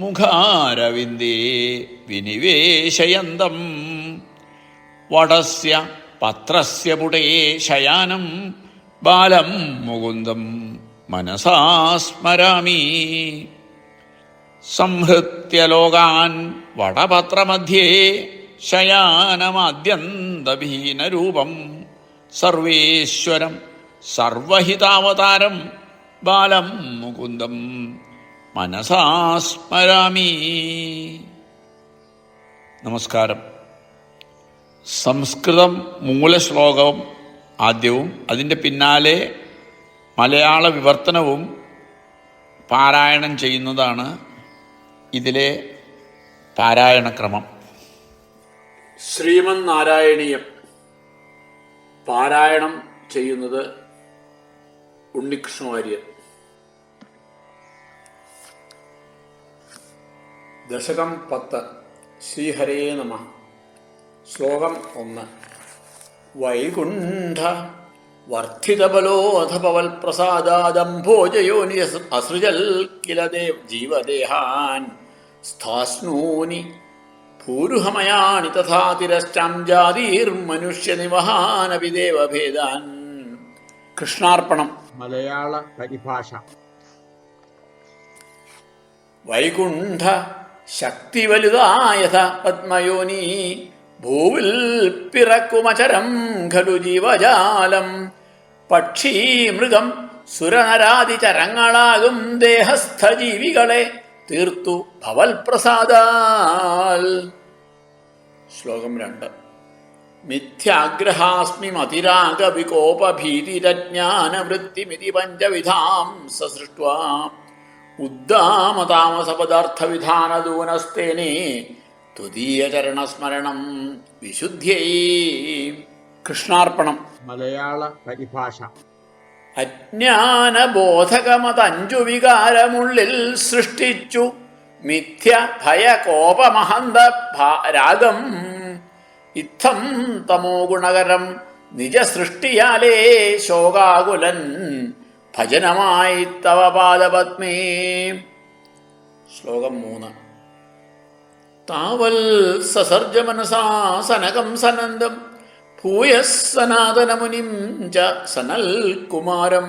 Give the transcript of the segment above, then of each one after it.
മുഖാരവിന്ദേ വിനിവേശയന്തം. വടസ്യ പത്രസ്യ പുടേ ശയാനം ബാലം മുകുന്ദം മനസാസ്മരാമി സംഹൃത്യ ലോകാൻ വടപത്രമധ്യേ ശയാനമാദ്യന്തഭീനരൂപം. സർവേശ്വരം സർവഹിതാവതാരം ബാലം മുകുന്ദം. മനസാ സ്മരാമി നമസ്കാരം. സംസ്കൃതം മൂലശ്ലോകവും ആദ്യവും അതിന്റെ പിന്നാലെ മലയാള വിവർത്തനവും പാരായണം ചെയ്യുന്നതാണ് ഇതിലെ പാരായണക്രമം. ശ്രീമൻ നാരായണീയം പാരായണം ചെയ്യുന്നത് ഉണ്ണികൃഷ്ണവാര്യർ ദശകം പത്ത്. ശ്രീഹരേ നമ. ശ്ലോകം ഒന്ന്. വൈകുണ്ഠ വർദ്ധിതബലോധപവൽ പ്രസാദാദംഭോജയോനി അസൃജൽ കില ദേവ് ജീവദേഹാൻ സ്ഥാസ്നൂനി ഭൂരുഹമയാണി തഥാ തിരശ്ചാം ജാതിർമനുഷ്യനിവഹാനപി ദേവഭേദാൻ കൃഷ്ണാർപ്പണം. മലയാള പരിഭാഷ. വൈകുണ്ഠ ശക്തി വലുതായഥ പത്മയോനി. ഭൂവിൽ പിറക്കുമചരം ഖലു ജീവജാലം. പക്ഷി മൃഗം സുരനരാതി ചരങ്ങളാകും ദേഹസ്ഥ ജീവികളെ തീർത്തു ഭവൽ പ്രസാദ ശ്ലോകം രണ്ട്. മിഥ്യാഗ്രഹാസ്മി മതിരാഗ വികോപഭീതിരജ്ഞാനവൃത്തിമിതി പഞ്ചവിധാം സസൃഷ്ട്വാ ഉദ്ദാമതാമസപദാർത്ഥവിധാനദൂനസ്തേനെ തുതീയചരണസ്മരണം വിശുദ്ധ്യൈ. കൃഷ്ണാർപ്പണം. മലയാള പരിഭാഷ. അജ്ഞാനബോധകമതഞ്ചു വികാരമുള്ളിൽ സൃഷ്ടിച്ചു മിഥ്യ ഭയ കോപമഹന്ത രാഗം. ഇത്തം തമോ ഗുണകരം നിജസൃഷ്ടിയാലേ ശോകാകുലൻ ഭജനമായി തവ പാദപത്മേ. ശ്ലോകം മൂന്ന്. താവൽ സസർജ മനസാ സനകം സനന്ദം ഭൂയ സനാതനമുനിം ച സനൽ കുമാരം.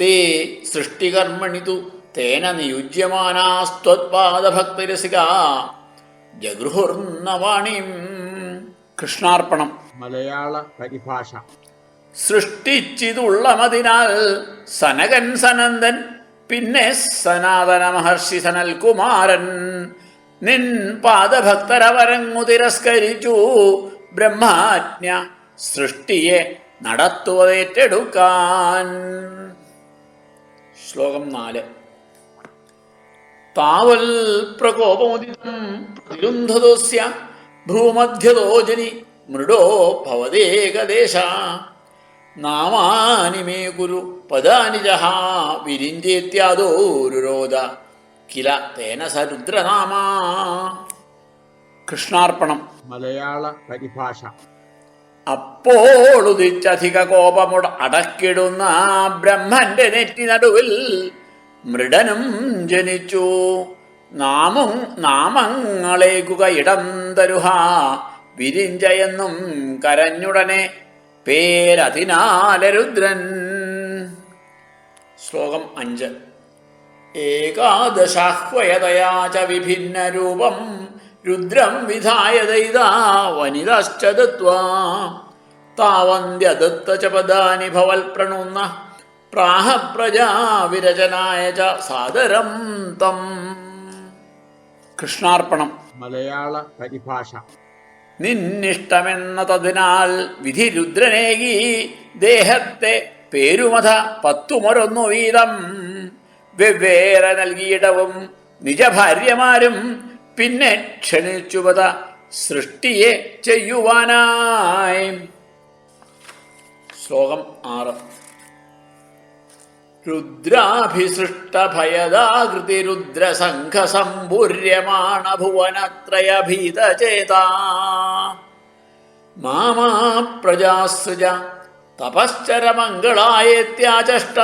തേ സൃഷ്ടികർമ്മണി തു തേന നിയുജ്യമാനാസ്ത്വത്പാദഭക്തിരസിക ജഗൃഹുർന്നവാണിം. കൃഷ്ണാർപ്പണം. മലയാള പരിഭാഷ. സൃഷ്ടിച്ചിതുള്ളമതിനാൽ സനകൻ സനന്ദൻ പിന്നെ സനാതന മഹർഷി സനൽ കുമാരൻ നിൻ പാദഭക്തരവരങ്ങു തിരസ്കരിച്ചു. ബ്രഹ്മാജ്ഞ സൃഷ്ടിയെ നടത്തുവതേറ്റെടുക്കാൻ. ശ്ലോകം നാല്. താവൽ പ്രകോപമുദിതം ഭൂമധ്യതോജനി മൃഡോ ഭവദേകദേശ നാമാനി മേ ഗുരു പദാനി ജഹ വിരിഞ്ചേത്യാദോരുരോധ കില തേന സരുദ്രനാമാ. കൃഷ്ണാർപ്പണം. മലയാള പരിഭാഷ. അപ്പോൾ ഉദിച്ചധിക കോപമുട അടക്കിടുന്ന ബ്രഹ്മന്റെ നെറ്റി നടുവിൽ മൃഡനും ജനിച്ചു. നാമം നാമങ്ങളേകുക ഇടം തരുഹ വിരിഞ്ചയെന്നും കരഞ്ഞുടനെ പേരതിനാലരുദ്രൻ. ശ്ലോകം അഞ്ച്. ഏകാദശാഹ്വയതയാ ച വിഭിന്ന രൂപം രുദ്രം വിധായ ദൈതാ വനിതാശ്ച ദത്വാ താവന്ത്യദത്ത ച പദാനി ഭവൽ പ്രണുന്ന പ്രാഹ പ്രജാ വിരചനായ ച സാദരം തം. കൃഷ്ണാർപ്പണം. മലയാള പരിഭാഷ. നിന്നിഷ്ടമെന്നതിനാൽ വിധി രുദ്രനേകി ദേഹത്തെ പേരുമത പത്തുമൊരൊന്നു വീതം. വെവ്വേറെ നൽകിയിടവും നിജഭാര്യമാരും പിന്നെ ക്ഷണിച്ചുവത സൃഷ്ടിയെ ചെയ്യുവാനായി. ശ്ലോകം ആറ്. രുദ്രാഭിസൃഷ്ടഭയദാകൃതി രുദ്രസംഘസമ്പൂര്യമാണ ഭുവനത്രയഭീതചേതാ മാമാ പ്രജാസൃജ തപശ്ചരമംഗളായേത്യാചഷ്ട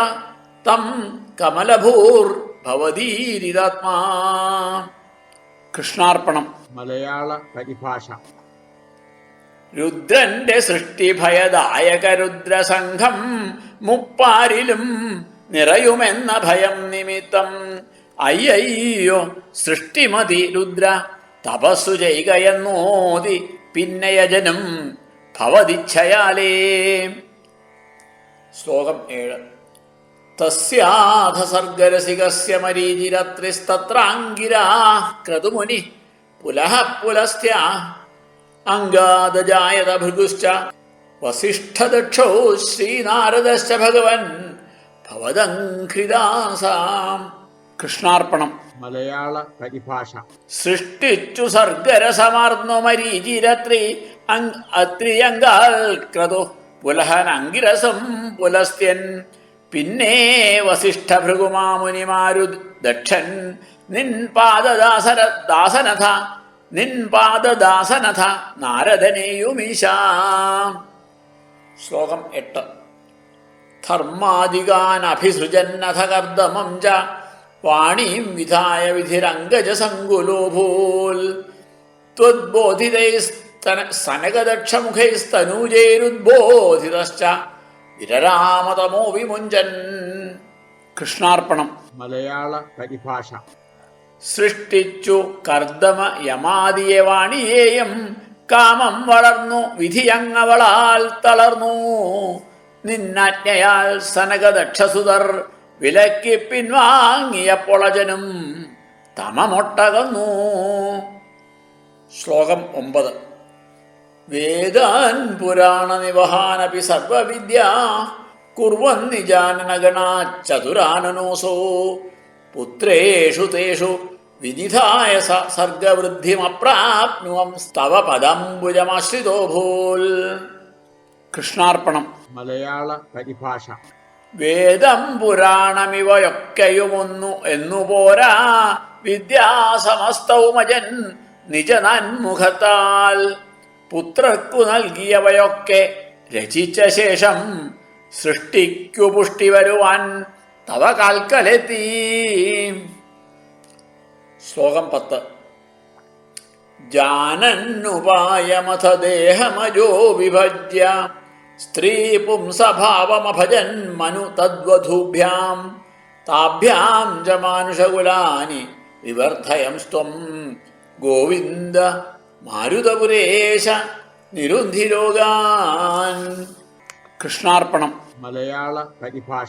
തം കമലഭൂർ ഭവതീരിതാത്മാ കൃഷ്ണാർപ്പണം. മലയാള പരിഭാഷ രുദ്രന്റെ സൃഷ്ടിഭയദായക രുദ്രസംഘം മുപ്പാരിലും നിറയുമെന്ന ഭയം നിമിത്തം. അയ്യയ്യോ സൃഷ്ടിമതി രുദ്ര തപസ്സു ചെയ്യുകയെന്നോതി പിന്നയജനും ഭവതിച്ഛയാലേ. ശ്ലോകം ഏഴ്. തസ്യാധസർഗരസികസ്യ മരീചിരത്രിസ്തത്രാങ്കിരാ ക്രതുമുനി പുലഃ പുലസ്ത്യ അംഗാദജായത ഭൃഗുശ്ച വസിഷ്ഠദക്ഷോ ശ്രീനാരദശ്ച ഭഗവൻ ഭവദംഘ്രിദാസാം കൃഷ്ണാർപ്പണം. മലയാള പരിഭാഷ. സൃഷ്ടിച്ചു സർഗരസമാർന്നു മരീചിരത്രി അത്രിയങ്കാൽ ക്രതു. പുലഹനങ്കിരസം പുലസ്ത്യൻ. പിന്നെ വസിഷ്ഠ ഭൃഗുമാമുനിമാരു ദക്ഷൻ. നിൻ പാദദാസര ദാസനഥ. നിൻ പാദദാസനഥ നാരദനെയുമീശാ. ശ്ലോകം എട്ട്. ധർമാദികാനഭിസൃജന്നഥ കർദമം ച വാണീം വിധായ വിധിരംഗജസങ്കുലോഭൂൽ ത്വദ്ബോധിതൈസ്തന സനകദക്ഷമുഖൈസ്തനൂജൈരുദ്ബോധിതശ്ച വിരരാമതമോ വിമുഞ്ചൻ കൃഷ്ണാർപ്പണം. മലയാള പരിഭാഷ. സൃഷ്ടിച്ചു കർദമ യമാദിയെ വാണിയേയം. കാമം വളർന്നു വിധിയങ്ങവളാൽ തളർന്നു. നിന്നാജ്ഞയാൽ സനകദക്ഷസുതർ വിലക്കി പിൻവാങ്ങിയ പൊളജനും തമമൊട്ടകന്നു. ശ്ലോകം ഒമ്പത്. വേദാൻ പുരാണ നിവഹാനപി സർവവിദ്യ കുർവന്നിജാനനഗണാ ചതുരാനനോസോ. പുത്രേഷു തേഷു വിനിധായ സർഗവൃദ്ധിമപ്രാപ്നുവം സ്തവ പദംബുജമാശ്രിതോ ഭൂൽ. കൃഷ്ണാർപ്പണം. മലയാള പരിഭാഷ. വേദം പുരാണമിവയൊക്കെയുമൊന്നു എന്നു പോരാ വിദ്യാസമസ്തവുമജൻ നിജനന്മുഖത്താൽ. പുത്രർക്കു നൽകിയവയൊക്കെ രചിച്ച ശേഷം സൃഷ്ടിക്കു പുഷ്ടി വരുവാൻ തവ കാൽക്കലെത്തി. ശ്ലോകം പത്ത്. ജാനന്നുപായമഥ ദേഹമജോ വിഭജ്യ. സ്ത്രീ പുംസഭാവമഭജൻ മനു തദ്വധൂഭ്യാം. താഭ്യാം ച മാനുഷകുലാനി വിവർദ്ധയംസ്ത്വം ഗോവിന്ദ മാരുതപുരേശ നിരുന്ധിരോഗാൻ. കൃഷ്ണാർപ്പണം. മലയാള പരിഭാഷ.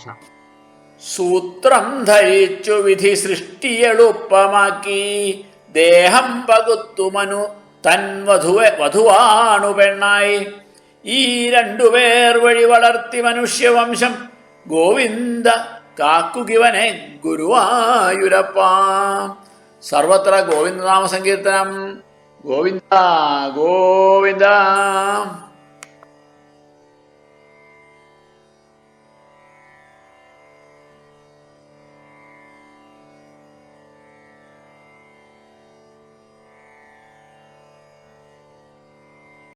സൂത്രം ധരിച്ചു വിധി സൃഷ്ടിയെളുപ്പമാക്കി. ദേഹം പകുത്തുമനു തൻ വധുവെ വധുവാണു പെണ്ണായി. ഈ രണ്ടുപേർ വഴി വളർത്തി മനുഷ്യവംശം ഗോവിന്ദ കാക്കുകിവനെ ഗുരുവായൂരപ്പ. സർവത്ര ഗോവിന്ദനാമ സങ്കീർത്തനം ഗോവിന്ദ ഗോവിന്ദ.